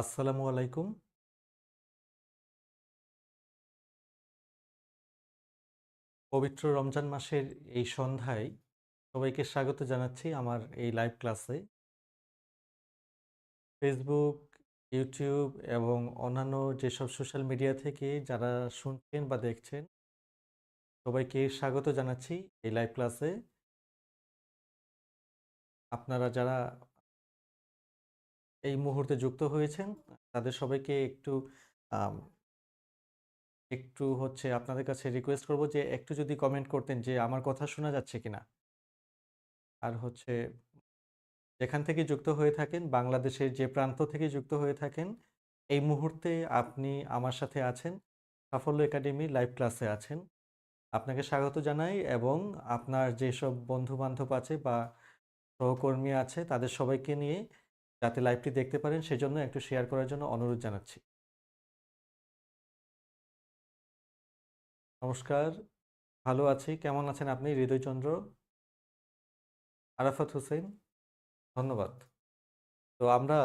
আসসালামু আলাইকুম। পবিত্র রমজান মাসের এই সন্ধ্যায় সবাইকে স্বাগত জানাচ্ছি আমার এই লাইভ ক্লাসে ফেসবুক ইউটিউব এবং অন্যান্য যেসব সোশ্যাল মিডিয়া থেকে যারা শুনছেন বা দেখছেন, সবাইকে স্বাগত জানাচ্ছি এই লাইভ ক্লাসে আপনারা যারা এই মুহূর্তে যুক্ত হয়েছেন। তাদের সবাইকে একটু একটু হচ্ছে আপনাদের কাছে রিকোয়েস্ট করব যে, একটু যদি কমেন্ট করতেন যে, আমার কথা শোনা যাচ্ছে কিনা? আর হচ্ছে যেখান থেকে যুক্ত হয়ে থাকেন, বাংলাদেশের যে প্রান্ত থেকে যুক্ত হয়ে থাকেন, এই মুহূর্তে আপনি আমার সাথে আছেন। সাফল্য একাডেমি লাইভ ক্লাসে আছেন। আপনাকে স্বাগত জানাই এবং আপনার যেসব বন্ধু বান্ধব আছে বা সহকর্মী আছে, তাদের সবাইকে নিয়ে যাতে লাইভটি দেখতে পারেন, সেজন্য একটু শেয়ার করার জন্য অনুরোধ জানাচ্ছি। নমস্কার, ভালো আছি, কেমন আছেন আপনি? হৃদয়চন্দ্র আরাফাত হোসেন, ধন্যবাদ। তো আমরা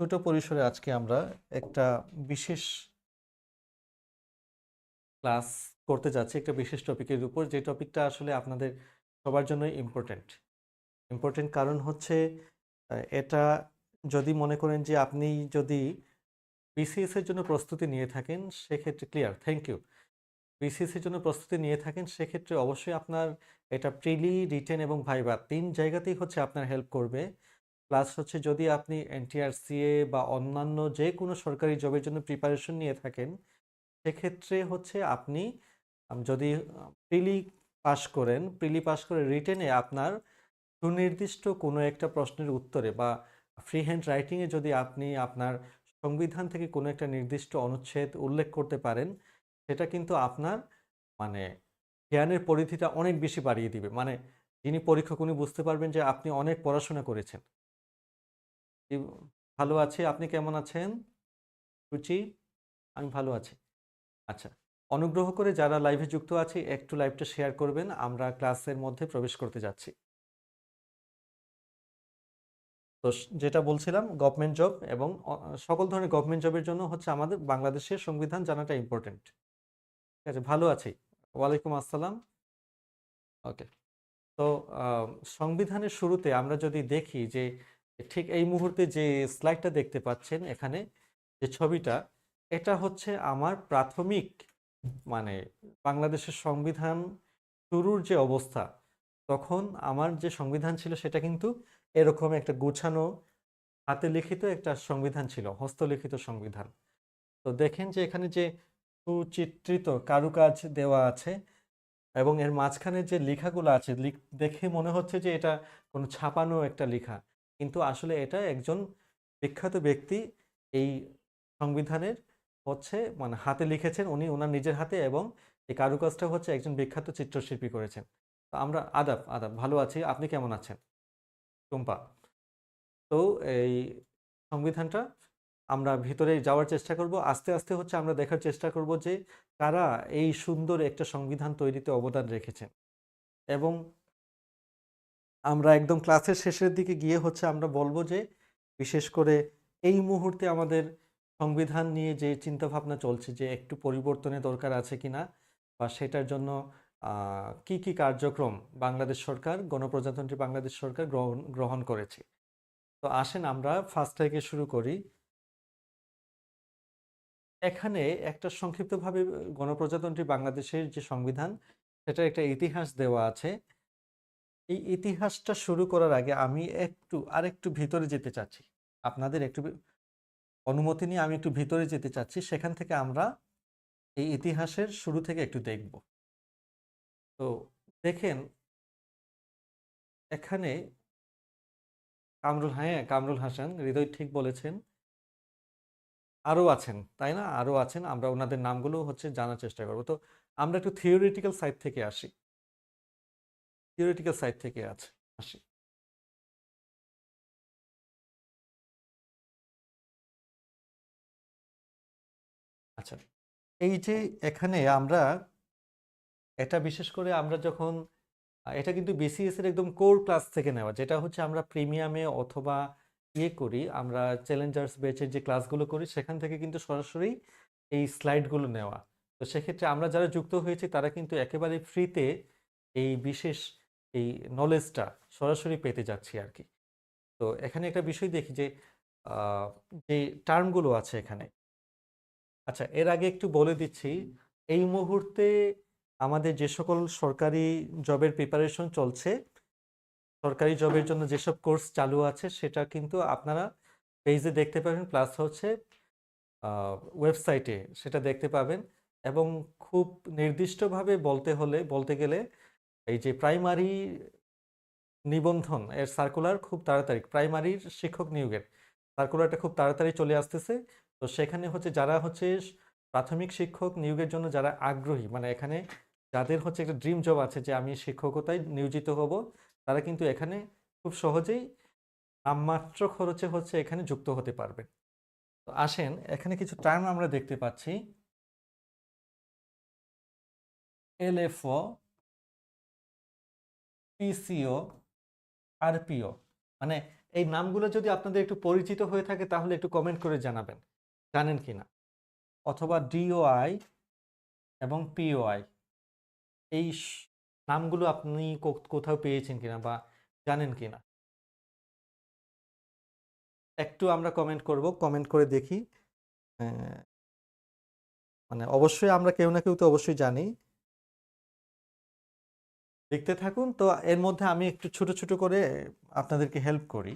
ছোট পরিসরে আজকে আমরা একটা বিশেষ ক্লাস করতে যাচ্ছি, একটা বিশেষ টপিকের উপর। যে টপিকটা আসলে আপনাদের সবার জন্যই ইম্পর্ট্যান্ট ইম্পর্টেন্ট কারণ হচ্ছে এটা যদি মনে করেন যে আপনি যদি বিসিএস এর জন্য প্রস্তুতি নিয়ে থাকেন, সেক্ষেত্রে ক্লিয়ার থ্যাংক ইউ বিসিএস এর জন্য প্রস্তুতি নিয়ে থাকেন, সেক্ষেত্রে অবশ্যই আপনার এটা প্রিলি রিটেন এবং ভাইবা তিন জায়গাতেই হচ্ছে আপনার হেল্প করবে। প্লাস হচ্ছে যদি আপনি এনটিআরসিএ বা অন্যান্য যে কোনো সরকারি জবের জন্য প্রিপারেশন নিয়ে থাকেন, সেক্ষেত্রে হচ্ছে আপনি যদি প্রিলি পাস করেন প্রিলি পাস করে রিটেনে আপনার সুনির্দিষ্ট কোনো একটা প্রশ্নের উত্তরে বা ফ্রি হ্যান্ড রাইটিংয়ে যদি আপনি আপনার সংবিধান থেকে কোনো একটা নির্দিষ্ট অনুচ্ছেদ উল্লেখ করতে পারেন, সেটা কিন্তু আপনার মানে জ্ঞানের পরিধিটা অনেক বেশি বাড়িয়ে দিবে। মানে যিনি পরীক্ষক উনি বুঝতে পারবেন যে আপনি অনেক পড়াশোনা করেছেন। ভালো আছি? আপনি কেমন আছেন? রুচি? আমি ভালো আছি। আচ্ছা অনুগ্রহ করে যারা লাইভে যুক্ত আছে, একটু লাইভটা শেয়ার করবেন। আমরা ক্লাসের মধ্যে প্রবেশ করতে যাচ্ছি। তো যেটা বলছিলাম গভর্নমেন্ট জব এবং সকল ধরনের গভর্নমেন্ট জবের জন্য হচ্ছে আমাদের বাংলাদেশের সংবিধান জানাটা ইম্পর্টেন্ট ঠিক আছে, ভালো আছি। ওয়ালাইকুম আসসালাম। ওকে তো সংবিধানের শুরুতে আমরা যদি দেখি যে, ঠিক এই মুহূর্তে যে স্লাইডটা দেখতে পাচ্ছেন এখানে, যে ছবিটা, এটা হচ্ছে আমার প্রাথমিক মানে বাংলাদেশের সংবিধান শুরুর যে অবস্থা, তখন আমার যে সংবিধান ছিল সেটা কিন্তু এরকম একটা গুছানো হাতে লিখিত একটা সংবিধান ছিল, হস্তলিখিত সংবিধান। তো দেখেন যে এখানে যে সুচিত্রিত কারুকাজ দেওয়া আছে এবং এর মাঝখানে যে লেখাগুলো আছে দেখে মনে হচ্ছে যে এটা কোনো ছাপানো একটা লেখা। কিন্তু আসলে এটা একজন বিখ্যাত ব্যক্তি এই সংবিধানের হচ্ছে মানে হাতে লিখেছেন, উনি ওনার নিজের হাতে এবং এই কারুকাজটা হচ্ছে একজন বিখ্যাত চিত্রশিল্পী করেছেন। তো আমরা, আদাব আদাব, ভালো আছি, আপনি কেমন আছেন? টুম্পা। তো এই সংবিধানটা আমরা ভিতরে যাওয়ার চেষ্টা করব। আস্তে আস্তে হচ্ছে আমরা দেখার চেষ্টা করব যে কারা এই সুন্দর একটা সংবিধান তৈরিতে অবদান রেখেছেন। এবং আমরা একদম ক্লাসের শেষের দিকে গিয়ে হচ্ছে আমরা বলব যে বিশেষ করে এই মুহূর্তে আমাদের সংবিধান নিয়ে যে চিন্তাভাবনা চলছে যে একটু পরিবর্তনের দরকার আছে কিনা বা সেটার জন্য কি কি কার্যক্রম বাংলাদেশ সরকার, গণপ্রজাতন্ত্রী বাংলাদেশ সরকার গ্রহণ গ্রহণ করেছে? তো আসেন আমরা ফার্স্ট থেকে শুরু করি। এখানে একটা সংক্ষিপ্তভাবে গণপ্রজাতন্ত্রী বাংলাদেশের যে সংবিধান সেটা একটা ইতিহাস দেওয়া আছে। এই ইতিহাসটা শুরু করার আগে আমি একটু, আরেকটু ভিতরে যেতে চাচ্ছি। আপনাদের একটু অনুমতি নিয়ে আমি একটু ভিতরে যেতে চাচ্ছি। সেখান থেকে আমরা এই ইতিহাসের শুরু থেকে একটু দেখব। তো দেখেন এখানে কামরুল হ্যাঁ কামরুল হাসান হৃদয় ঠিক বলেছেন। আরও আছেন, তাই না? আরও আছেন, আমরা ওনাদের নামগুলো হচ্ছে জানার চেষ্টা করব। তো আমরা একটু থিওরিটিক্যাল সাইড থেকে আসি। থিওরিটিক্যাল সাইড থেকে আছে, আসি। আচ্ছা এই যে এখানে আমরা এটা বিশেষ করে আমরা যখন এটা কিন্তু বিসিএস এর একদম কোর ক্লাস থেকে নেওয়া, যেটা হচ্ছে আমরা প্রিমিয়ামে অথবা ইয়ে করি, আমরা চ্যালেঞ্জার্স ব্যাচের যে ক্লাসগুলো করি, সেখান থেকে কিন্তু সরাসরি এই স্লাইডগুলো নেওয়া। তো সেক্ষেত্রে আমরা যারা যুক্ত হয়েছি, তারা কিন্তু একেবারে ফ্রিতে এই বিশেষ এই নলেজটা সরাসরি পেতে যাচ্ছি আর কি। তো এখানে একটা বিষয় দেখি যে যে টার্মগুলো আছে এখানে। আচ্ছা এর আগে একটু বলে দিচ্ছি, এই মুহূর্তে আমাদের যে সকল সরকারি জবের প্রিপারেশন চলছে, সরকারি জবের জন্য যেসব কোর্স চালু আছে, সেটা কিন্তু আপনারা পেজে দেখতে পাবেন প্লাস হচ্ছে ওয়েবসাইটে সেটা দেখতে পাবেন এবং খুব নির্দিষ্টভাবে বলতে হলে, বলতে গেলে এই যে প্রাইমারি নিবন্ধন, এর সার্কুলার খুব তাড়াতাড়ি প্রাইমারির শিক্ষক নিয়োগের সার্কুলারটা খুব তাড়াতাড়ি চলে আসতেছে। তো সেখানে হচ্ছে যারা হচ্ছে প্রাথমিক শিক্ষক নিয়োগের জন্য যারা আগ্রহী মানে এখানে যাদের হচ্ছে একটা ড্রিম জব আছে যে আমি শিক্ষকতায় নিয়োজিত হব, তারা কিন্তু এখানে খুব সহজেই নামমাত্র খরচে হচ্ছে এখানে যুক্ত হতে পারবে। তো আসেন, এখানে কিছু টার্ম আমরা দেখতে পাচ্ছি। এলএফও পিসিও আরপিও মানে এই নামগুলো যদি আপনাদের একটু পরিচিত হয়ে থাকে, তাহলে একটু কমেন্ট করে জানাবেন। জানেন কি না অথবা ডিওআই এবং পিওআই এই নামগুলো আপনি কোথাও পেয়েছেন কিনা বা জানেন কিনা? একটু আমরা কমেন্ট করব কমেন্ট করে দেখি। মানে অবশ্যই আমরা কেউ না কেউ তো অবশ্যই জানি। দেখতে থাকুন। তো এর মধ্যে আমি একটু ছোট ছোট করে আপনাদেরকে হেল্প করি।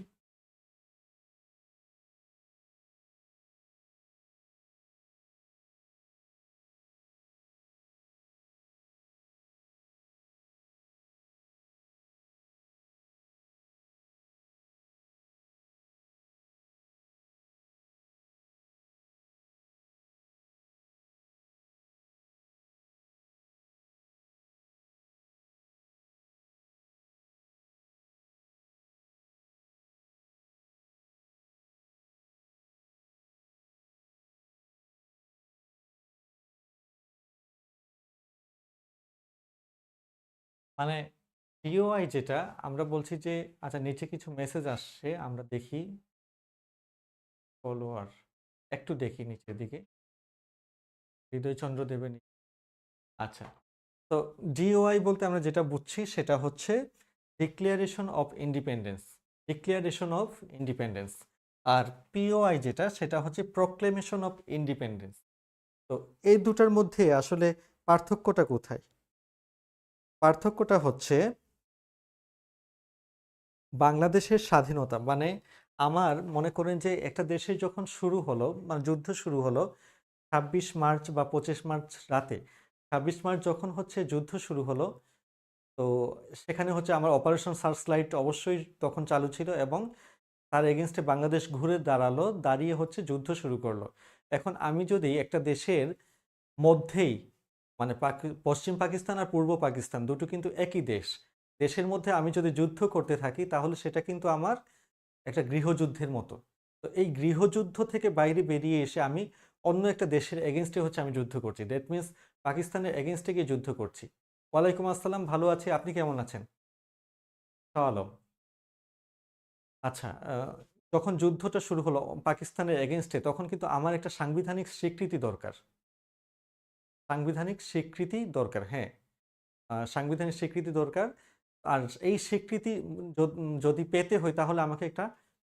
মানে ডিওআই যেটা, আমরা বলছি যে আচ্ছা নিচে কিছু মেসেজ আসছে, আমরা দেখি। ফলোয়ার একটু দেখি নিচের দিকে। হৃদয়চন্দ্র দেবেন আচ্ছা তো ডিওআই বলতে আমরা যেটা বুঝছি, সেটা হচ্ছে declaration of independence declaration of independence R POI যেটা, সেটা হচ্ছে প্রক্লেমেশন অফ ইন্ডিপেন্ডেন্স তো এই দুটার মধ্যে আসলে পার্থক্যটা কোথায়? পার্থক্যটা হচ্ছে বাংলাদেশের স্বাধীনতা। মানে আমার মনে করেন যে একটা দেশে যখন শুরু হলো মানে যুদ্ধ শুরু হলো, ছাব্বিশ মার্চ বা পঁচিশ মার্চ রাতে, ছাব্বিশ মার্চ যখন হচ্ছে যুদ্ধ শুরু হলো, তো সেখানে হচ্ছে আমার অপারেশন সার্চলাইট অবশ্যই তখন চালু ছিল এবং তার এগেনস্টে বাংলাদেশ ঘুরে দাঁড়াল, দাঁড়িয়ে হচ্ছে যুদ্ধ শুরু করল। এখন আমি যদি একটা দেশের মধ্যেই মানে পশ্চিম পাকিস্তান আর পূর্ব পাকিস্তান দুটো কিন্তু একই দেশ। দেশের মধ্যে আমি যদি যুদ্ধ করতে থাকি, তাহলে সেটা কিন্তু আমার একটা গৃহযুদ্ধের মতো। তো এই গৃহযুদ্ধ থেকে বাইরে বেরিয়ে এসে আমি অন্য একটা দেশের এগেনস্টে হচ্ছে আমি যুদ্ধ করছি। দ্যাট মিন্স পাকিস্তানের এগেনস্টে গিয়ে যুদ্ধ করছি। ওয়ালাইকুম আসসালাম, ভালো আছি, আপনি কেমন আছেন? আলম আচ্ছা যখন যুদ্ধটা শুরু হলো, পাকিস্তানের এগেনস্টে তখন কিন্তু আমার একটা সাংবিধানিক স্বীকৃতি দরকার। সাংবিধানিক স্বীকৃতি দরকার হ্যাঁ। সাংবিধানিক স্বীকৃতি দরকার। আর এই স্বীকৃতি যদি পেতে হয় তাহলে আমাকে একটা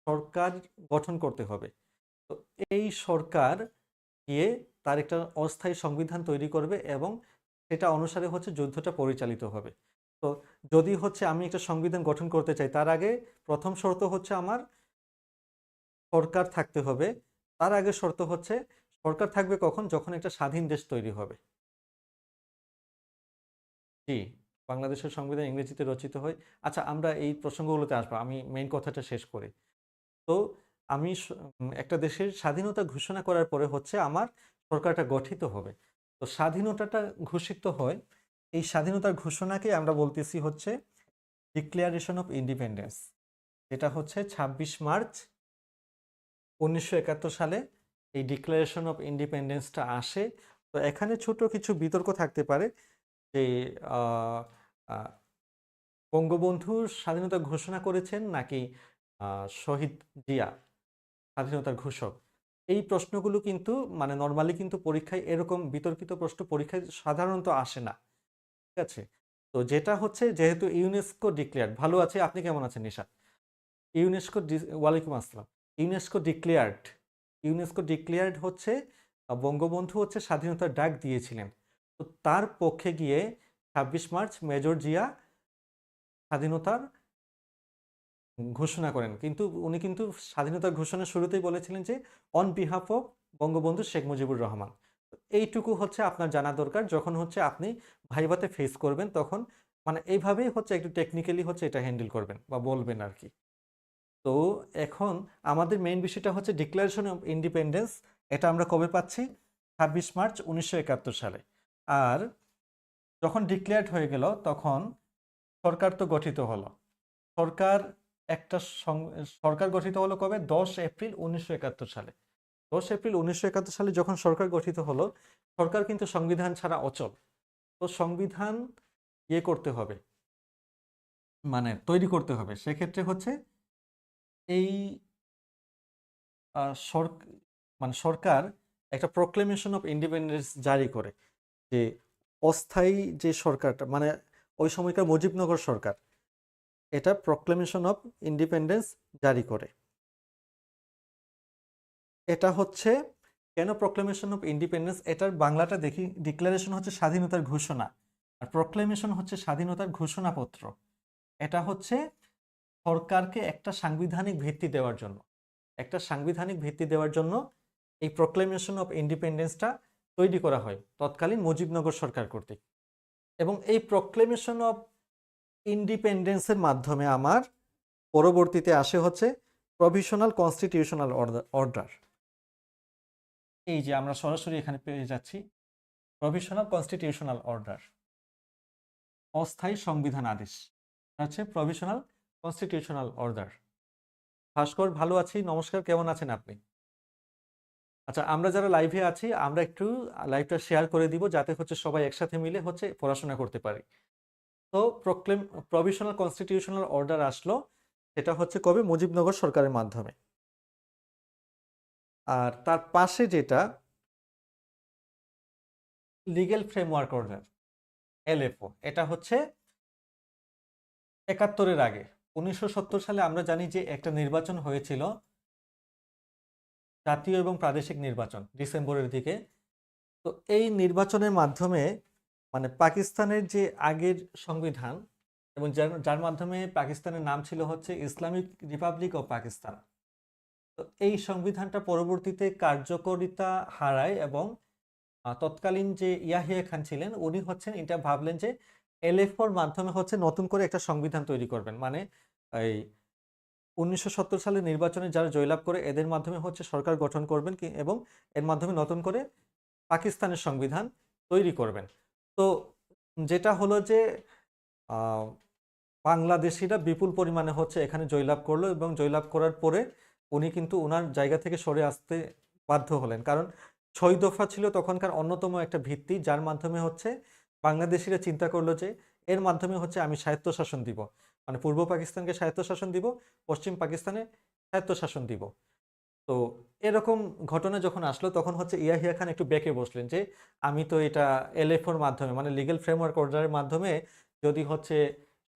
সরকার গঠন করতে হবে। তো এই সরকার গিয়ে তার একটা অস্থায়ী সংবিধান তৈরি করবে এবং সেটা অনুসারে হচ্ছে যুদ্ধটা পরিচালিত হবে। তো যদি হচ্ছে আমি একটা সংবিধান গঠন করতে চাই, তার আগে প্রথম শর্ত হচ্ছে আমার সরকার থাকতে হবে। তার আগে শর্ত হচ্ছে সরকার থাকবে কখন? যখন একটা স্বাধীন দেশ তৈরি হবে। জি, বাংলাদেশের সংবিধান ইংরেজিতে রচিত হয়। আচ্ছা আমরা এই প্রসঙ্গগুলোতে আসব। আমি মেইন কথাটা শেষ করি। তো, আমি একটা দেশের স্বাধীনতা ঘোষণা করার পরে হচ্ছে আমার সরকারটা গঠিত হবে। তো স্বাধীনতাটা ঘোষিত হয়, এই স্বাধীনতার ঘোষণাকে আমরা বলতেছি হচ্ছে ডিক্লারেশন অফ ইন্ডিপেন্ডেন্স যেটা হচ্ছে ছাব্বিশ মার্চ উনিশশো একাত্তর সালে এই ডিক্লারেশন অফ ইন্ডিপেন্ডেন্সটা আসে। তো এখানে ছোট কিছু বিতর্ক থাকতে পারে যে আহ, আহ, বঙ্গবন্ধু স্বাধীনতা ঘোষণা করেছেন নাকি শহীদ জিয়া স্বাধীনতার ঘোষক? এই প্রশ্নগুলো কিন্তু মানে নর্মালি কিন্তু পরীক্ষায় এরকম বিতর্কিত প্রশ্ন পরীক্ষায় সাধারণত আসে না। ঠিক আছে? তো যেটা হচ্ছে যেহেতু ইউনেস্কো ডিক্লেয়ার্ড ভালো আছে? আপনি কেমন আছেন নিশা? ইউনেস্কো ওয়ালাইকুম আসসালাম। ইউনেস্কো ডিক্লেয়ার্ড ইউনেস্কো ডিক্লেয়ার্ড হচ্ছে বঙ্গবন্ধু হচ্ছে স্বাধীনতার ডাক দিয়েছিলেন। তো তার পক্ষে গিয়ে ছাব্বিশ মার্চ মেজর জিয়া স্বাধীনতার ঘোষণা করেন। কিন্তু উনি কিন্তু স্বাধীনতার ঘোষণা শুরুতেই বলেছিলেন যে on behalf of Bangabandhu Sheikh Mujibur Rahman. এইটুকু হচ্ছে আপনার জানা দরকার। যখন হচ্ছে আপনি ভাইভাতে ফেস করবেন, তখন মানে এইভাবেই হচ্ছে একটু টেকনিক্যালি হচ্ছে এটা হ্যান্ডেল করবেন বা বলবেন আর কি। তো এখন আমাদের মেইন বিষয়টা হচ্ছে ডিক্লারেশন অফ ইন্ডিপেন্ডেন্স এটা আমরা কবে পাচ্ছি? ছাব্বিশ মার্চ উনিশশো একাত্তর সালে। আর যখন ডিক্লেয়ার্ড হয়ে গেল, তখন সরকার তো গঠিত হলো। সরকার একটা সরকার গঠিত হলো কবে? দশ এপ্রিল উনিশশো একাত্তর সালে। দশ এপ্রিল উনিশশো একাত্তর সালে যখন সরকার গঠিত হলো, সরকার কিন্তু সংবিধান ছাড়া অচল। তো সংবিধান ইয়ে করতে হবে মানে তৈরি করতে হবে। সেক্ষেত্রে হচ্ছে এই আহ, মানে সরকার একটা প্রোক্লেমেশন অফ ইন্ডিপেন্ডেন্স জারি করে যে অস্থায়ী যে সরকারটা মানে ওই সময়কার মুজিবনগর সরকার এটা প্রোক্লেমেশন অফ ইন্ডিপেন্ডেন্স জারি করে। এটা হচ্ছে কেন প্রোক্লেমেশন অফ ইন্ডিপেন্ডেন্স এটার বাংলাটা দেখি ডিক্লারেশন হচ্ছে স্বাধীনতার ঘোষণা। আর প্রোক্লেমেশন হচ্ছে স্বাধীনতার ঘোষণাপত্র। এটা হচ্ছে সরকারকে একটা সাংবিধানিক ভিত্তি দেওয়ার জন্য। একটা সাংবিধানিক ভিত্তি দেওয়ার জন্য এই প্রোক্লেমেশন অফ ইন্ডিপেন্ডেন্সটা তৈরি করা হয় তৎকালীন মুজিবনগর সরকার কর্তৃক। এবং এই প্রোক্লেমেশন অফ ইন্ডিপেন্ডেন্সের মাধ্যমে আমার পরবর্তীতে আসে হচ্ছে প্রভিশনাল কনস্টিটিউশনাল অর্ডার এই যে আমরা সরাসরি এখানে পেয়ে যাচ্ছি প্রভিশনাল কনস্টিটিউশনাল অর্ডার অস্থায়ী সংবিধান আদেশ। হচ্ছে প্রভিশনাল কনস্টিটিউশনাল অর্ডার ভাস্কর, ভালো আছি, নমস্কার, কেমন আছেন আপনি? আচ্ছা আমরা যারা লাইভে আছি, আমরা একটু লাইভটা শেয়ার করে দিব, যাতে হচ্ছে সবাই একসাথে মিলে হচ্ছে পড়াশোনা করতে পারি। তো প্রক্লেম প্রভিশনাল কনস্টিটিউশনাল অর্ডার আসলো, সেটা হচ্ছে কবে? মুজিবনগর সরকারের মাধ্যমে। আর তার পাশে যেটা লিগেল ফ্রেমওয়ার্ক অর্ডার এলএফও এটা হচ্ছে একাত্তরের আগে। উনিশশো সত্তর সালে আমরা জানি যে একটা নির্বাচন হয়েছিল জাতীয় এবং প্রাদেশিক নির্বাচন ডিসেম্বরের দিকে। তো এই নির্বাচনের মাধ্যমে মানে পাকিস্তানের যে আগের সংবিধান এবং যার যার মাধ্যমে পাকিস্তানের নাম ছিল হচ্ছে ইসলামিক রিপাবলিক অফ পাকিস্তান। তো এই সংবিধানটা পরবর্তীতে কার্যকরিতা হারায় এবং তৎকালীন যে ইয়াহিয়া খান ছিলেন, উনি হচ্ছেন, এটা ভাবলেন যে এলএফওর মাধ্যমে হচ্ছে নতুন করে একটা সংবিধান তৈরি করবেন। মানে এই উনিশশো সত্তর সালে নির্বাচনে যারা জয়লাভ করে এদের মাধ্যমে হচ্ছে সরকার গঠন করবেন কি এবং এর মাধ্যমে নতুন করে পাকিস্তানের সংবিধান তৈরি করবেন। তো যেটা হলো যে বাংলাদেশিরা বিপুল পরিমাণে হচ্ছে এখানে জয়লাভ করল এবং জয়লাভ করার পরে উনি কিন্তু ওনার জায়গা থেকে সরে আসতে বাধ্য হলেন। কারণ ছয় দফা ছিল তখনকার অন্যতম একটা ভিত্তি, যার মাধ্যমে হচ্ছে বাংলাদেশিরা চিন্তা করল যে এর মাধ্যমে হচ্ছে আমি স্বায়ত্তশাসন দিব। মানে পূর্ব পাকিস্তানকে স্বায়ত্তশাসন দিব, পশ্চিম পাকিস্তানে স্বায়ত্তশাসন দিব। তো এরকম ঘটনা যখন আসলো, তখন হচ্ছে ইয়াহিয়া খান একটু বেঁকে বসলেন যে আমি তো এটা এলএফওর মাধ্যমে মানে লিগেল ফ্রেমওয়ার্ক অর্ডারের মাধ্যমে যদি হচ্ছে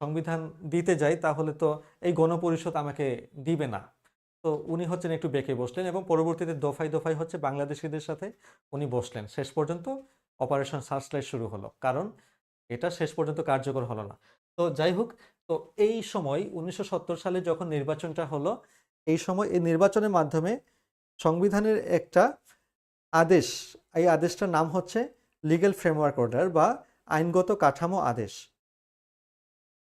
সংবিধান দিতে যাই, তাহলে তো এই গণপরিষদ আমাকে দিবে না। তো উনি হচ্ছেন একটু বেঁকে বসলেন এবং পরবর্তীতে দফায় দফায় হচ্ছে বাংলাদেশিদের সাথে উনি বসলেন। শেষ পর্যন্ত অপারেশন সার্চলাইট শুরু হলো। কারণ এটা শেষ পর্যন্ত কার্যকর হলো না। তো যাই হোক, তো এই সময় উনিশশো সত্তর সালে যখন নির্বাচনটা হলো, এই সময় এই নির্বাচনের মাধ্যমে সংবিধানের একটা আদেশ, এই আদেশটার নাম হচ্ছে লিগ্যাল ফ্রেমওয়ার্ক অর্ডার বা আইনগত কাঠামো আদেশ।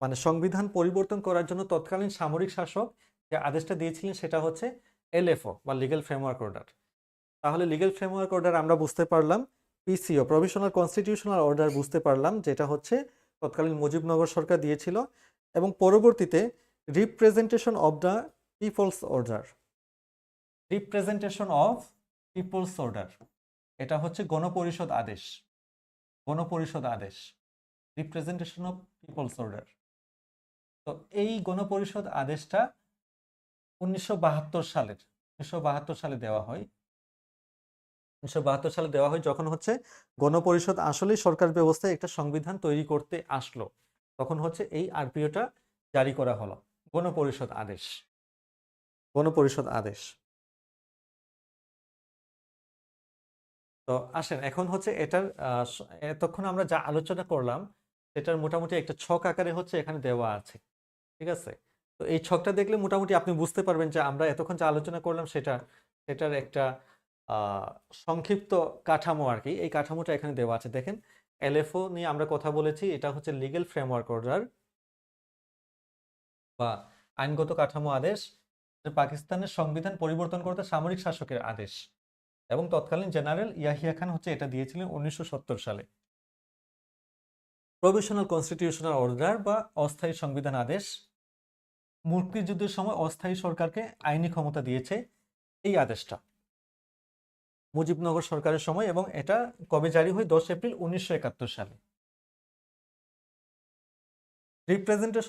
মানে সংবিধান পরিবর্তন করার জন্য তৎকালীন সামরিক শাসক যে আদেশটা দিয়েছিলেন সেটা হচ্ছে এলএফও বা লিগ্যাল ফ্রেমওয়ার্ক অর্ডার তাহলে লিগ্যাল ফ্রেমওয়ার্ক অর্ডার আমরা বুঝতে পারলাম পিসিও প্রভিশনাল কনস্টিটিউশনাল অর্ডার বুঝতে পারলাম, যেটা হচ্ছে তৎকালীন মুজিবনগর সরকার দিয়েছিল এবং পরবর্তীতে representation of the people's order representation of people's order এটা হচ্ছে গণপরিষদ আদেশ। গণপরিষদ আদেশ। রিপ্রেজেন্টেশন অফ পিপলস অর্ডার তো এই গণপরিষদ আদেশটা উনিশশো বাহাত্তর সালের, উনিশশো বাহাত্তর সালে দেওয়া হয়। উনিশশো বাহাত্তর সালে দেওয়া হয় যখন হচ্ছে গণপরিষদ আসলেই সরকার ব্যবস্থায় একটা সংবিধান তৈরি করতে আসলো। তখন হচ্ছে এই আরপিওটা জারি করা হলো। গণপরিষদ আদেশ। গণপরিষদ আদেশ। তো আসেন, এখন হচ্ছে এটার এতক্ষণ আমরা যা আলোচনা করলাম, সেটার মোটামুটি একটা ছক আকারে হচ্ছে এখানে দেওয়া আছে। ঠিক আছে? তো এই ছকটা দেখলে মোটামুটি আপনি বুঝতে পারবেন যে আমরা এতক্ষণ যা আলোচনা করলাম সেটা সেটার একটা সংক্ষিপ্ত কাঠামো আর কি এই কাঠামোটা এখানে দেওয়া আছে। দেখেন এলএফও নিয়ে আমরা কথা বলেছি। এটা হচ্ছে লিগেল ফ্রেমওয়ার্ক অর্ডার বা আইনগত কাঠামো আদেশ পাকিস্তানের সংবিধান পরিবর্তন করতে সামরিক শাসকের আদেশ। এবং তৎকালীন জেনারেল ইয়াহিয়া খান হচ্ছে এটা দিয়েছিলেন উনিশশো সত্তর সালে। প্রভিশনাল কনস্টিটিউশনাল অর্ডার বা অস্থায়ী সংবিধান আদেশ। মুক্তিযুদ্ধের সময় অস্থায়ী সরকারকে আইনি ক্ষমতা দিয়েছে এই আদেশটা। মুজিবনগর সরকারের সময় এবং এটা কবে জারি হয়? দশ এপ্রিল উনিশশো একাত্তর সালে। রিপ্রেজেন্টেশন